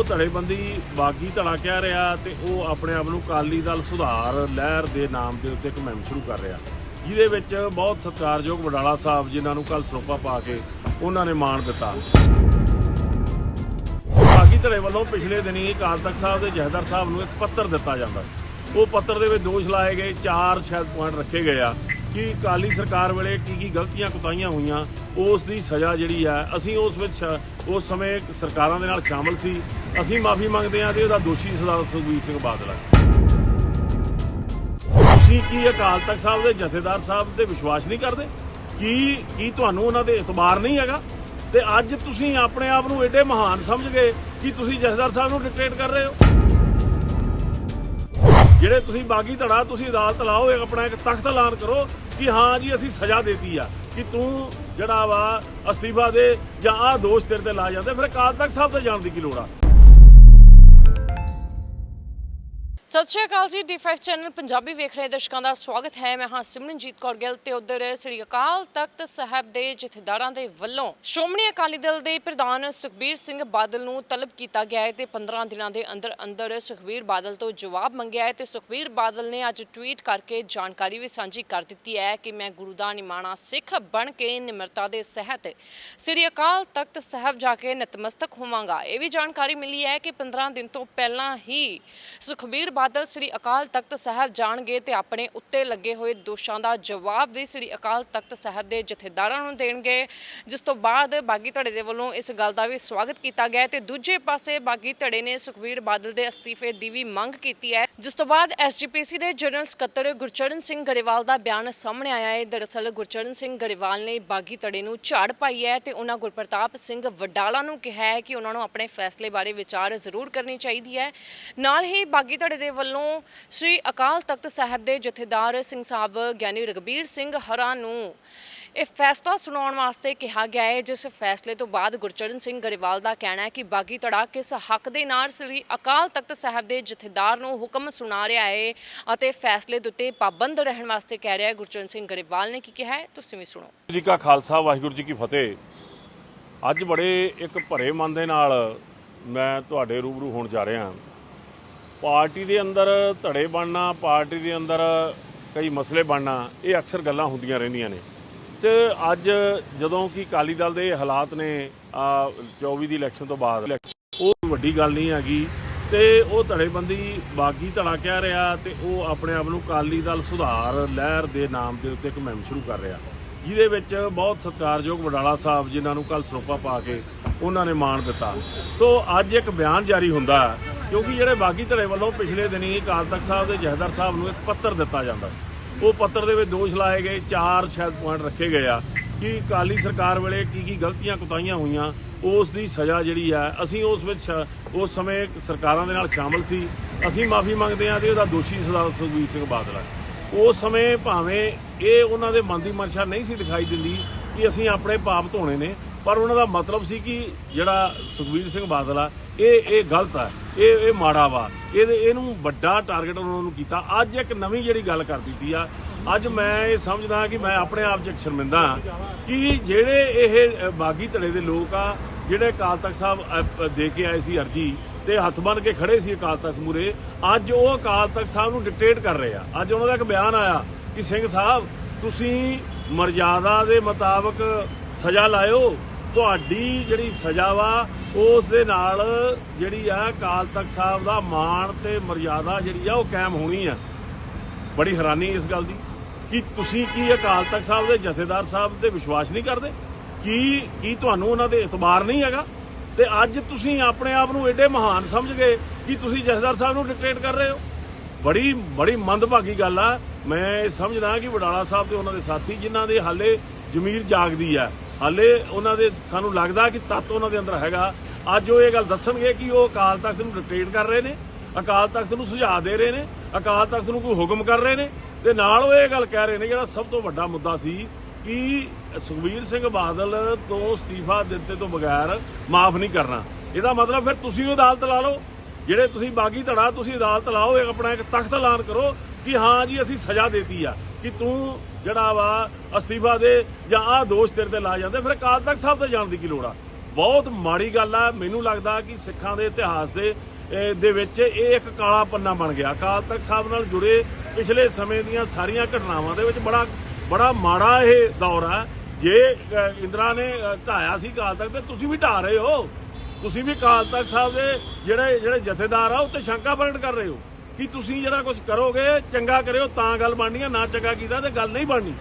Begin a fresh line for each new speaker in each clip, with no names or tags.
ਉਹ ਧੜੇਬੰਦੀ ਬਾਗੀ ਧੜਾ ਕਹਿ ਰਿਹਾ ਤੇ ਉਹ ਆਪਣੇ ਆਪ ਨੂੰ ਕਾਲੀ ਦਲ ਸੁਧਾਰ ਲਹਿਰ ਦੇ ਨਾਮ ਦੇ ਉੱਤੇ ਇੱਕ ਮੁਹਿੰਮ ਸ਼ੁਰੂ ਕਰ ਰਿਹਾ। ਜਿਹਦੇ ਵਿੱਚ ਬਹੁਤ ਸਤਿਕਾਰਯੋਗ ਵਡਾਲਾ ਸਾਹਿਬ ਜਿਨ੍ਹਾਂ ਨੂੰ ਕੱਲ ਸਰੋਪਾ ਪਾ ਕੇ ਉਹਨਾਂ ਨੇ ਮਾਣ ਦਿੱਤਾ। ਬਾਗੀ ਧੜੇ ਵੱਲੋਂ ਪਿਛਲੇ ਦਿਨੀ ਅਕਾਲ ਤਖਤ ਸਾਹਿਬ ਦੇ ਜਹਦਰ ਸਾਹਿਬ ਨੂੰ ਇੱਕ ਪੱਤਰ ਦਿੱਤਾ ਜਾਂਦਾ ਉਹ ਪੱਤਰ ਦੇ ਵਿੱਚ ਦੋਸ਼ ਲਾਏ ਗਏ, ਚਾਰ ਸ਼ਾਇਦ ਪੁਆਇੰਟ ਰੱਖੇ ਗਏ ਆ ਕਿ ਕਾਲੀ ਸਰਕਾਰ ਵੇਲੇ ਕੀ ਕੀ ਗਲਤੀਆਂ ਕੁਤਾਈਆਂ ਹੋਈਆਂ, ਉਸ ਦੀ ਸਜ਼ਾ ਜਿਹੜੀ ਆ, ਅਸੀਂ ਉਸ ਵਿੱਚ ਉਸ ਸਮੇਂ ਸਰਕਾਰਾਂ ਦੇ ਨਾਲ ਸ਼ਾਮਲ ਸੀ। ਅਸੀਂ ਮਾਫੀ ਮੰਗਦੇ ਹਾਂ ਤੇ ਉਹਦਾ ਦੋਸ਼ੀ ਸਰਦਾਰ ਸੁਖਬੀਰ ਸਿੰਘ ਬਾਦਲ ਹੈ ਤੁਸੀਂ ਕੀ ਅਕਾਲ ਤਖਤ ਸਾਹਿਬ ਦੇ ਜਥੇਦਾਰ ਸਾਹਿਬ ਤੇ ਵਿਸ਼ਵਾਸ ਨਹੀਂ ਕਰਦੇ? ਕੀ ਕੀ ਤੁਹਾਨੂੰ ਉਹਨਾਂ ਦੇ ਇਤਬਾਰ ਨਹੀਂ ਹੈਗਾ? ਤੇ ਅੱਜ ਤੁਸੀਂ ਆਪਣੇ ਆਪ ਨੂੰ ਐਡੇ ਮਹਾਨ ਸਮਝ ਗਏ ਕਿ ਤੁਸੀਂ ਜਥੇਦਾਰ ਸਾਹਿਬ ਨੂੰ ਡਿਕਟੇਟ ਕਰ ਰਹੇ ਹੋ? ਜਿਹੜੇ ਤੁਸੀਂ ਬਾਗੀ ਧੜਾ, ਤੁਸੀਂ ਅਦਾਲਤ ਲਾਓ ਆਪਣਾ ਇੱਕ ਤਖਤ ਐਲਾਨ ਕਰੋ ਕਿ ਹਾਂ ਜੀ, ਅਸੀਂ ਸਜ਼ਾ ਦੇਤੀ ਆ ਕਿ ਤੂੰ ਜਿਹੜਾ ਵਾ ਅਸਤੀਫਾ ਦੇ ਜਾਂ ਆਹ ਦੋਸ਼ ਤੇਰੇ ਤੇ ਲਾ ਜਾਂਦੇ। ਫਿਰ ਅਕਾਲ ਤਖਤ ਸਾਹਿਬ ਤੇ ਜਾਣ ਦੀ ਕੀ ਲੋੜ ਆ?
ਸਤਿ ਸ਼੍ਰੀ ਅਕਾਲ ਜੀ ਡੀ5 ਚੈਨਲ ਪੰਜਾਬੀ ਵੇਖ ਰਹੇ ਦਰਸ਼ਕਾਂ ਦਾ ਸਵਾਗਤ ਹੈ। ਮੈਂ ਹਾਂ ਸਿਮਰਨਜੀਤ ਕੌਰ ਗਿੱਲ ਤੇ ਉਧਰ ਸ੍ਰੀ ਅਕਾਲ ਤਖਤ ਸਾਹਿਬ ਦੇ ਜਥੇਦਾਰਾਂ ਦੇ ਵੱਲੋਂ ਸ਼੍ਰੋਮਣੀ ਅਕਾਲੀ ਦਲ ਦੇ ਪ੍ਰਧਾਨ ਸੁਖਬੀਰ ਸਿੰਘ ਬਾਦਲ ਨੂੰ ਤਲਬ ਕੀਤਾ ਗਿਆ ਹੈ ਤੇ 15 ਦਿਨਾਂ ਦੇ ਅੰਦਰ ਅੰਦਰ ਸੁਖਬੀਰ ਬਾਦਲ ਤੋਂ ਜਵਾਬ ਮੰਗਿਆ ਹੈ ਤੇ ਸੁਖਬੀਰ ਬਾਦਲ ਨੇ ਅੱਜ ਟਵੀਟ ਕਰਕੇ ਜਾਣਕਾਰੀ ਵੀ ਸਾਂਝੀ ਕਰ ਦਿੱਤੀ ਹੈ ਕਿ ਮੈਂ ਗੁਰੂ ਦਾ ਨਿਮਾਣਾ ਸਿੱਖ ਬਣ ਕੇ ਨਿਮਰਤਾ ਦੇ ਸਹਿਤ ਸ੍ਰੀ ਅਕਾਲ ਤਖਤ ਸਾਹਿਬ ਜਾ ਕੇ ਨਤਮਸਤਕ ਹੋਵਾਂਗਾ। ਇਹ ਵੀ ਜਾਣਕਾਰੀ ਮਿਲੀ ਹੈ ਕਿ 15 ਦਿਨ ਤੋਂ ਪਹਿਲਾਂ ਹੀ ਸੁਖਬੀਰ ਬਾਦਲ ਸ੍ਰੀ ਅਕਾਲ ਤਖਤ ਸਾਹਿਬ ਜਾਣਗੇ ਤੇ ਆਪਣੇ ਉੱਤੇ ਲੱਗੇ ਹੋਏ ਦੋਸ਼ਾਂ ਦਾ ਜਵਾਬ ਵੀ ਸ੍ਰੀ ਅਕਾਲ ਤਖਤ ਸਾਹਿਬ ਦੇ ਜਥੇਦਾਰਾਂ ਨੂੰ ਦੇਣਗੇ। ਜਿਸ ਤੋਂ ਬਾਅਦ ਬਾਗੀ ਧੜੇ ਦੇ ਵੱਲੋਂ ਇਸ ਗੱਲ ਦਾ ਵੀ ਸਵਾਗਤ ਕੀਤਾ ਗਿਆ ਤੇ ਦੂਜੇ ਪਾਸੇ ਬਾਗੀ ਧੜੇ ਨੇ ਸੁਖਬੀਰ ਬਾਦਲ ਦੇ ਅਸਤੀਫੇ ਦੀ ਵੀ ਮੰਗ ਕੀਤੀ ਹੈ। ਜਿਸ ਤੋਂ ਬਾਅਦ ਐਸਜੀਪੀਸੀ ਦੇ ਜਨਰਲ ਸਕੱਤਰ ਗੁਰਚਰਨ ਸਿੰਘ ਗਰੇਵਾਲ ਦਾ ਬਿਆਨ ਸਾਹਮਣੇ ਆਇਆ ਹੈ। ਦਰਅਸਲ ਗੁਰਚਰਨ ਸਿੰਘ ਗਰੇਵਾਲ ਨੇ ਬਾਗੀ ਧੜੇ ਨੂੰ ਝਾੜ ਪਾਈ ਹੈ ਤੇ ਉਹਨਾਂ ਗੁਰਪ੍ਰਤਾਪ ਸਿੰਘ ਵਡਾਲਾ ਨੂੰ ਕਿਹਾ ਹੈ ਕਿ ਉਹਨਾਂ ਨੂੰ ਆਪਣੇ ਫੈਸਲੇ ਬਾਰੇ ਵਿਚਾਰ ਜ਼ਰੂਰ ਕਰਨੀ ਚਾਹੀਦੀ ਹੈ। ਨਾਲ ਹੀ ਬਾਗੀ ਧੜੇ ਦੇ ਵੱਲੋਂ ਸ੍ਰੀ ਅਕਾਲ ਤਖਤ ਸਾਹਿਬ ਦੇ ਜਥੇਦਾਰ ਸਿੰਘ ਸਾਹਿਬ ਗਿਆਨੀ ਰਗਬੀਰ ਸਿੰਘ ਹਰਾ ਨੂੰ ਇਹ ਫੈਸਲਾ ਸੁਣਾਉਣ ਵਾਸਤੇ ਕਿਹਾ ਗਿਆ ਹੈ, ਜਿਸ ਫੈਸਲੇ ਤੋਂ ਬਾਅਦ ਗੁਰਚਰਨ ਸਿੰਘ ਗਰੇਵਾਲ ਦਾ ਕਹਿਣਾ ਹੈ ਕਿ ਬਾਗੀ ਧੜਾ ਕਿਸ ਹੱਕ ਦੇ ਨਾਲ ਸ੍ਰੀ ਅਕਾਲ ਤਖਤ ਸਾਹਿਬ ਦੇ ਜਥੇਦਾਰ ਨੂੰ ਹੁਕਮ ਸੁਣਾ ਰਿਹਾ ਹੈ ਅਤੇ ਫੈਸਲੇ ਦੇ ਉੱਤੇ ਪਾਬੰਦ ਰਹਿਣ ਵਾਸਤੇ ਕਹਿ ਰਿਹਾ ਹੈ। ਗੁਰਚਰਨ ਸਿੰਘ ਗਰੇਵਾਲ ਨੇ ਕੀ ਕਿਹਾ ਹੈ, ਤੁਸੀਂ ਵੀ ਸੁਣੋ।
ਜੀ ਕਾ ਖਾਲਸਾ, ਵਾਹਿਗੁਰੂ ਜੀ ਕੀ ਫਤਿਹ। ਅੱਜ ਬੜੇ ਇੱਕ ਭਰੇ ਮਨ ਦੇ ਨਾਲ ਮੈਂ ਤੁਹਾਡੇ ਰੂਬਰੂ ਹੋਣ ਜਾ ਰਿਹਾ ਪਾਰਟੀ ਦੇ ਅੰਦਰ ਧੜੇ ਬਣਨਾ, ਪਾਰਟੀ ਦੇ ਅੰਦਰ ਕਈ ਮਸਲੇ ਬਣਨਾ, ਇਹ ਅਕਸਰ ਗੱਲਾਂ ਹੁੰਦੀਆਂ ਰਹਿੰਦੀਆਂ ਨੇ। ਤੇ ਅੱਜ ਜਦੋਂ ਕਿ ਅਕਾਲੀ ਦਲ ਦੇ ਹਾਲਾਤ ਨੇ, ਆ 24 ਦੀ ਇਲੈਕਸ਼ਨ ਤੋਂ ਬਾਅਦ, ਉਹ ਵੱਡੀ ਗੱਲ ਨਹੀਂ ਹੈਗੀ। ਤੇ ਉਹ ਧੜੇਬੰਦੀ ਬਾਗੀ ਧੜਾ ਕਹਿ ਰਿਹਾ ਤੇ ਉਹ ਆਪਣੇ ਆਪ ਨੂੰ ਅਕਾਲੀ ਦਲ ਸੁਧਾਰ ਲਹਿਰ ਦੇ ਨਾਮ ਦੇ ਉੱਤੇ ਇੱਕ ਮੁਹਿੰਮ ਸ਼ੁਰੂ ਕਰ ਰਿਹਾ। ਜਿਹਦੇ ਵਿੱਚ ਬਹੁਤ ਸਤਿਕਾਰਯੋਗ ਵਡਾਲਾ ਸਾਹਿਬ ਜਿਨ੍ਹਾਂ ਨੂੰ ਕੱਲ ਸਰੋਪਾ ਪਾ ਕੇ ਉਹਨਾਂ ਨੇ ਮਾਣ ਦਿੱਤਾ। ਸੋ ਅੱਜ ਇੱਕ ਬਿਆਨ ਜਾਰੀ ਹੁੰਦਾ ਕਿਉਂਕਿ ਜਿਹੜੇ ਬਾਗੀ ਧੜੇ ਵੱਲੋਂ ਪਿਛਲੇ ਦਿਨੀ ਅਕਾਲ ਤਖਤ ਸਾਹਿਬ ਦੇ ਜਹਦਰ ਸਾਹਿਬ ਨੂੰ ਇੱਕ ਪੱਤਰ ਦਿੱਤਾ ਜਾਂਦਾ ਉਹ ਪੱਤਰ ਦੇ ਵਿੱਚ ਦੋਸ਼ ਲਾਏ ਗਏ, ਚਾਰ ਸ਼ਾਇਦ ਪੁਆਇੰਟ ਰੱਖੇ ਗਏ ਆ ਕਿ ਅਕਾਲੀ ਸਰਕਾਰ ਵੇਲੇ ਕੀ ਕੀ ਗਲਤੀਆਂ ਕੁਤਾਈਆਂ ਹੋਈਆਂ, ਉਸ ਦੀ ਸਜ਼ਾ ਜਿਹੜੀ ਆ, ਅਸੀਂ ਉਸ ਵਿੱਚ ਸ਼- ਉਸ ਸਮੇਂ ਸਰਕਾਰਾਂ ਦੇ ਨਾਲ ਸ਼ਾਮਲ ਸੀ। ਅਸੀਂ ਮਾਫੀ ਮੰਗਦੇ ਹਾਂ ਤੇ ਉਹਦਾ ਦੋਸ਼ੀ ਸਰਦਾਰ ਸੁਖਬੀਰ ਸਿੰਘ ਬਾਦਲ ਹੈ ਉਸ ਸਮੇਂ ਭਾਵੇਂ ਇਹ ਉਹਨਾਂ ਦੇ ਮਨ ਦੀ ਮਨਸ਼ਾ ਨਹੀਂ ਸੀ ਦਿਖਾਈ ਦਿੰਦੀ ਕਿ ਅਸੀਂ ਆਪਣੇ ਪਾਪ ਧੋਣੇ ਨੇ ਪਰ ਉਹਨਾਂ ਦਾ ਮਤਲਬ ਸੀ ਕਿ ਜਿਹੜਾ ਸੁਖਬੀਰ ਸਿੰਘ ਬਾਦਲ ਆ, ਇਹ ਇਹ ਗਲਤ ਆ, ਇਹ ਇਹ ਮਾੜਾ ਵਾ। ਇਹਦੇ, ਇਹਨੂੰ ਵੱਡਾ ਟਾਰਗੇਟ ਉਹਨਾਂ ਨੂੰ ਕੀਤਾ। ਅੱਜ ਇੱਕ ਨਵੀਂ ਜਿਹੜੀ ਗੱਲ ਕਰ ਦਿੱਤੀ ਆ, ਅੱਜ ਮੈਂ ਇਹ ਸਮਝਦਾ ਕਿ ਮੈਂ ਆਪਣੇ ਆਪ 'ਚ ਸ਼ਰਮਿੰਦਾ ਹਾਂ ਕਿ ਜਿਹੜੇ ਇਹ ਬਾਗੀ ਧੜੇ ਦੇ ਲੋਕ ਆ, ਜਿਹੜੇ ਅਕਾਲ ਤਖਤ ਸਾਹਿਬ ਦੇ ਕੇ ਆਏ ਸੀ ਅਰਜੀ ਤੇ ਹੱਥ ਬੰਨ ਕੇ ਖੜੇ ਸੀ ਅਕਾਲ ਤਖਤ ਮੂਰੇ ਅੱਜ ਉਹ ਅਕਾਲ ਤਖਤ ਸਾਹਿਬ ਨੂੰ ਡਿਕਟੇਟ ਕਰ ਰਹੇ ਆ। ਅੱਜ ਉਹਨਾਂ ਦਾ ਇੱਕ ਬਿਆਨ ਆਇਆ ਕਿ ਸਿੰਘ ਸਾਹਿਬ, ਤੁਸੀਂ ਮਰਜ਼ਾਦਾ ਦੇ ਮੁਤਾਬਕ ਸਜ਼ਾ ਲਾਇਓ ਤੁਹਾਡੀ ਜਿਹੜੀ ਸਜ਼ਾ ਵਾ, ਉਸ ਦੇ ਨਾਲ ਜਿਹੜੀ ਆ ਅਕਾਲ ਤਖਤ ਸਾਹਿਬ ਦਾ ਮਾਣ ਤੇ ਮਰਿਆਦਾ ਜਿਹੜੀ ਆ ਉਹ ਕਾਇਮ ਹੋਣੀ ਆ। ਬੜੀ ਹੈਰਾਨੀ ਇਸ ਗੱਲ ਦੀ ਕਿ ਤੁਸੀਂ ਕੀ ਅਕਾਲ ਤਖਤ ਸਾਹਿਬ ਦੇ ਜਥੇਦਾਰ ਸਾਹਿਬ ਤੇ ਵਿਸ਼ਵਾਸ ਨਹੀਂ ਕਰਦੇ? ਕੀ ਕੀ ਤੁਹਾਨੂੰ ਉਹਨਾਂ ਦੇ ਇਤਬਾਰ ਨਹੀਂ ਹੈਗਾ? ਤੇ ਅੱਜ ਤੁਸੀਂ ਆਪਣੇ ਆਪ ਨੂੰ ਐਡੇ ਮਹਾਨ ਸਮਝ ਗਏ ਕਿ ਤੁਸੀਂ ਜਥੇਦਾਰ ਸਾਹਿਬ ਨੂੰ ਡਿਕਟੇਟ ਕਰ ਰਹੇ ਹੋ? ਬੜੀ ਬੜੀ ਮੰਦਭਾਗੀ ਗੱਲ ਆ। ਮੈਂ ਇਹ ਸਮਝਦਾ ਕਿ ਵਡਾਲਾ ਸਾਹਿਬ ਤੇ ਉਹਨਾਂ ਦੇ ਸਾਥੀ ਜਿਨ੍ਹਾਂ ਦੇ ਹਾਲੇ ਜ਼ਮੀਰ ਜਾਗਦੀ ਆ ਹਾਲੇ ਉਹਨਾਂ ਦੇ ਸਾਨੂੰ ਲੱਗਦਾ ਕਿ ਤੱਤ ਉਹਨਾਂ ਦੇ ਅੰਦਰ ਹੈਗਾ। ਅੱਜ ਉਹ ਇਹ ਗੱਲ ਦੱਸਣਗੇ ਕਿ ਉਹ ਅਕਾਲ ਤਖਤ ਨੂੰ ਡਿਕਟੇਟ ਕਰ ਰਹੇ ਨੇ, ਅਕਾਲ ਤਖਤ ਨੂੰ ਸੁਝਾਅ ਦੇ ਰਹੇ ਨੇ, ਅਕਾਲ ਤਖਤ ਨੂੰ ਕੋਈ ਹੁਕਮ ਕਰ ਰਹੇ ਨੇ। ਤੇ ਨਾਲ ਉਹ ਇਹ ਗੱਲ ਕਹਿ ਰਹੇ ਨੇ ਜਿਹੜਾ ਸਭ ਤੋਂ ਵੱਡਾ ਮੁੱਦਾ ਸੀ ਕਿ ਸੁਖਬੀਰ ਸਿੰਘ ਬਾਦਲ ਤੋਂ ਅਸਤੀਫਾ ਦਿੱਤੇ ਤੋਂ ਬਗੈਰ ਮਾਫ ਨਹੀਂ ਕਰਨਾ। ਇਹਦਾ ਮਤਲਬ ਫਿਰ ਤੁਸੀਂ ਉਹ ਅਦਾਲਤ ਲਾ ਲਓ। ਜਿਹੜੇ ਤੁਸੀਂ ਬਾਗੀ ਧੜਾ, ਤੁਸੀਂ ਅਦਾਲਤ ਲਾਓ ਆਪਣਾ ਇੱਕ ਤਖਤ ਐਲਾਨ ਕਰੋ ਕਿ ਹਾਂ ਜੀ, ਅਸੀਂ ਸਜ਼ਾ ਦੇਤੀ ਆ। ਕਿ ਤੂੰ ਜਿਹੜਾ ਵਾ ਅਸਤੀਫਾ ਦੇ ਜਾਂ ਆਹ ਦੋਸ਼ ਤੇਰੇ ਤੇ ਲਾ ਜਾਂਦੇ, ਫਿਰ ਅਕਾਲ ਤਖਤ ਸਾਹਿਬ ਤੇ ਜਾਣ ਦੀ ਕੀ ਲੋੜ ਆ? ਬਹੁਤ ਮਾੜੀ ਗੱਲ ਆ, ਮੈਨੂੰ ਲੱਗਦਾ ਕਿ ਸਿੱਖਾਂ ਦੇ ਇਤਿਹਾਸ ਦੇ ਦੇ ਵਿੱਚ ਇਹ ਇੱਕ ਕਾਲਾ ਪੰਨਾ ਬਣ ਗਿਆ। ਅਕਾਲ ਤਖਤ ਸਾਹਿਬ ਨਾਲ ਜੁੜੇ ਪਿਛਲੇ ਸਮੇਂ ਦੀਆਂ ਸਾਰੀਆਂ ਘਟਨਾਵਾਂ ਦੇ ਵਿੱਚ ਬੜਾ ਬੜਾ ਮਾੜਾ ਇਹ ਦੌਰ ਆ। ਜੇ ਇੰਦਰਾ ਨੇ ਢਾਇਆ ਸੀ ਅਕਾਲ ਤਖਤ ਤੇ ਤੁਸੀਂ ਵੀ ਢਾ ਰਹੇ ਹੋ। ਤੁਸੀਂ ਵੀ ਅਕਾਲ ਤਖਤ ਸਾਹਿਬ ਦੇ ਜਿਹੜੇ ਜਿਹੜੇ ਜਥੇਦਾਰ ਆ, ਉਹ 'ਤੇ ਸ਼ੰਕਾ ਪ੍ਰਗਟ ਕਰ ਰਹੇ ਹੋ। ਕਿ ਤੁਸੀਂ ਜਿਹੜਾ ਕੁਝ ਕਰੋਗੇ, ਚੰਗਾ ਕਰਿਓ, ਤਾਂ ਗੱਲ ਬਣਨੀ ਆ, ਨਾ ਚੰਗਾ ਕੀਤਾ ਤੇ ਗੱਲ ਨਹੀਂ ਬਣਨੀ।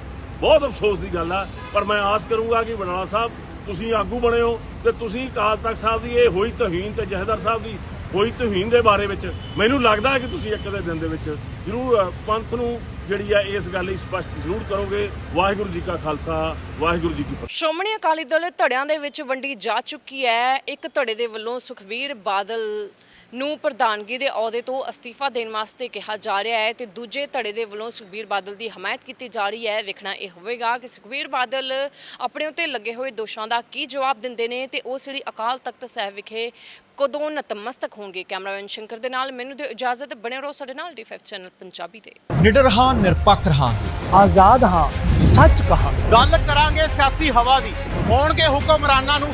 ਬਹੁਤ ਅਫਸੋਸ ਦੀ ਗੱਲ ਆ, ਪਰ ਮੈਂ ਆਸ ਕਰੂੰਗਾ ਕਿ ਬਨਾਲਾ ਸਾਹਿਬ, ਤੁਸੀਂ ਆਗੂ ਬਣੇ ਹੋ ਤੇ ਤੁਸੀਂ ਅਕਾਲ ਤਖਤ ਸਾਹਿਬ ਦੀ, ਇਹ ਹੋਈ ਤੋਹੀਨ ਤੇ ਜਥੇਦਾਰ ਸਾਹਿਬ ਦੀ ਹੋਈ ਤੋਹੀਨ ਦੇ ਬਾਰੇ ਵਿੱਚ ਮੈਨੂੰ ਲੱਗਦਾ ਹੈ ਕਿ ਤੁਸੀਂ ਇੱਕ ਦੇ ਦਿਨ ਦੇ ਵਿੱਚ ਜ਼ਰੂਰ ਪੰਥ ਨੂੰ ਜਿਹੜੀ ਆ ਇਸ ਗੱਲ ਲਈ ਸਪਸ਼ਟ ਜ਼ਰੂਰ ਕਰੋਗੇ। ਵਾਹਿਗੁਰੂ ਜੀ ਕਾ ਖਾਲਸਾ, ਵਾਹਿਗੁਰੂ ਜੀ ਕੀ ਫਤਿਹ।
ਸ਼੍ਰੋਮਣੀ ਅਕਾਲੀ ਦਲ ਧੜਿਆਂ ਦੇ ਵਿੱਚ ਵੰਡੀ ਜਾ ਚੁੱਕੀ ਹੈ। ਇੱਕ ਧੜੇ ਦੇ ਵੱਲੋਂ ਸੁਖਬੀਰ ਬਾਦਲ ਨੂੰ ਪ੍ਰਧਾਨਗੀ ਦੇ ਅਹੁਦੇ ਤੋਂ ਅਸਤੀਫਾ ਦੇਣ ਵਾਸਤੇ ਕਿਹਾ ਜਾ ਰਿਹਾ ਹੈ ਤੇ ਦੂਜੇ ਧੜੇ ਦੇ ਵੱਲੋਂ ਸੁਖਬੀਰ ਬਾਦਲ ਦੀ ਹਮਾਇਤ ਕੀਤੀ ਜਾ ਰਹੀ ਹੈ। ਵੇਖਣਾ ਇਹ ਹੋਵੇਗਾ ਕਿ ਸੁਖਬੀਰ ਬਾਦਲ ਆਪਣੇ ਉੱਤੇ ਲੱਗੇ ਹੋਏ ਦੋਸ਼ਾਂ ਦਾ ਕੀ ਜਵਾਬ ਦਿੰਦੇ ਨੇ ਤੇ ਉਹ ਸ੍ਰੀ ਅਕਾਲ ਤਖਤ ਸਾਹਿਬ ਵਿਖੇ ਕਦੋਂ ਨਤਮਸਤਕ ਹੋਣਗੇ। ਕੈਮਰਾਮੈਨ ਸ਼ੰਕਰ ਦੇ ਨਾਲ ਮੈਨੂੰ ਦਿਓ ਇਜਾਜ਼ਤ। ਬਣੇ ਰਹੋ ਸਾਡੇ ਨਾਲ ਡੀ5 ਚੈਨਲ ਪੰਜਾਬੀ ਤੇ।
ਨਿਡਰ ਹਾਂ ਨਿਰਪੱਖ ਰਹਾਂਗੇ
ਆਜ਼ਾਦ ਹਾਂ ਸੱਚ ਕਹਾ
ਗੱਲ ਕਰਾਂਗੇ ਸਿਆਸੀ ਹਵਾ ਦੀ। ਹੋਣਗੇ ਹੁਕਮਰਾਨਾਂ ਨੂੰ